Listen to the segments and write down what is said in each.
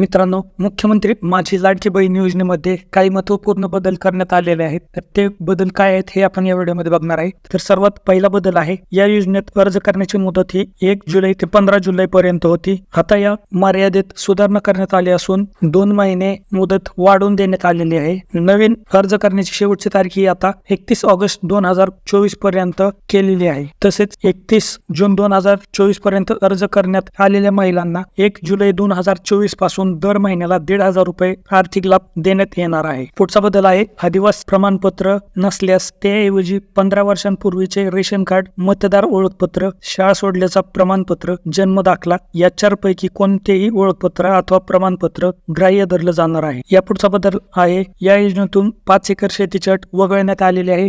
मित्रांनो मुख्यमंत्री माझी लाडकी बहीण योजनेमध्ये काही महत्त्वपूर्ण बदल करण्यात आलेले आहेत. तर ते बदल काय आहेत हे आपण या व्हिडिओमध्ये बघणार आहे. तर सर्वात पहिला बदल आहे या योजनेत अर्ज करण्याची मुदत ही एक जुलै ते पंधरा जुलै पर्यंत होती. आता या मर्यादेत सुधारणा करण्यात आली असून दोन महिने मुदत वाढवून देण्यात आलेली आहे. नवीन अर्ज करण्याची शेवटची तारीख ही आता एकतीस ऑगस्ट दोन हजार चोवीसपर्यंत केलेली आहे. तसेच एकतीस जून दोन हजार चोवीसपर्यंत अर्ज करण्यात आलेल्या महिलांना एक जुलै दोन हजार चोवीसपासून दर महिन्याला दीड हजार रुपये आर्थिक लाभ देण्यात येणार आहे. पुढचा बदल आहे आदिवासी प्रमाणपत्र नसल्यास त्याऐवजी पंधरा वर्षांपूर्वीचे रेशन कार्ड मतदार ओळखपत्र शाळा सोडल्याचा प्रमाणपत्र जन्म दाखला या चार पैकी कोणतेही ओळखपत्र अथवा प्रमाणपत्र ग्राह्य धरलं जाणार आहे. या पुढचा बदल आहे या योजनेतून पाच एकर शेतीची अट वगळण्यात आलेली आहे.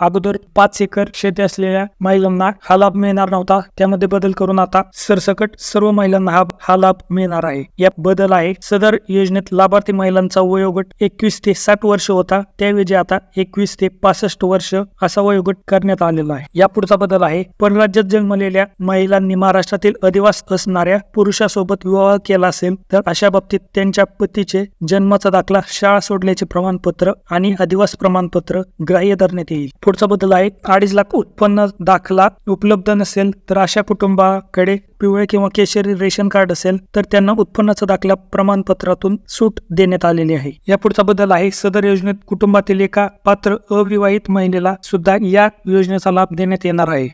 अगोदर पाच एकर शेती असलेल्या महिलांना हा लाभ मिळणार नव्हता. त्यामध्ये बदल करून आता सरसकट सर्व महिलांना हा हा लाभ मिळणार आहे. या बदल आहे सदर योजनेत लाभार्थी महिलांचा वयोगट एकवीस ते साठ वर्ष होता. त्याऐवजी आता एकवीस ते पासष्ट वर्ष असा वयोगट करण्यात आलेला आहे. या पुढचा बदल आहे. परराज्यात जन्मलेल्या महिलांनी महाराष्ट्रातील अधिवास असणाऱ्या पुरुषासोबत विवाह केला असेल तर अशा बाबतीत त्यांच्या पतीचे जन्माचा दाखला शाळा सोडल्याचे प्रमाणपत्र आणि अधिवास प्रमाणपत्र ग्राह्य धरण्यात येईल. पुढचा बदल आहे. अडीच लाख उत्पन्न दाखला उपलब्ध नसेल तर अशा कुटुंबाकडे पिवळे किंवा केशरी रेशन कार्ड असेल तर त्यांना उत्पन्नाचा दाखला प्रमाणपत्रातून सूट देण्यात आलेली आहे. या पुढचा बदल आहे सदर योजनेत कुटुंबातील एका पात्र अविवाहित महिलेला सुद्धा या योजनेचा लाभ देण्यात येणार आहे.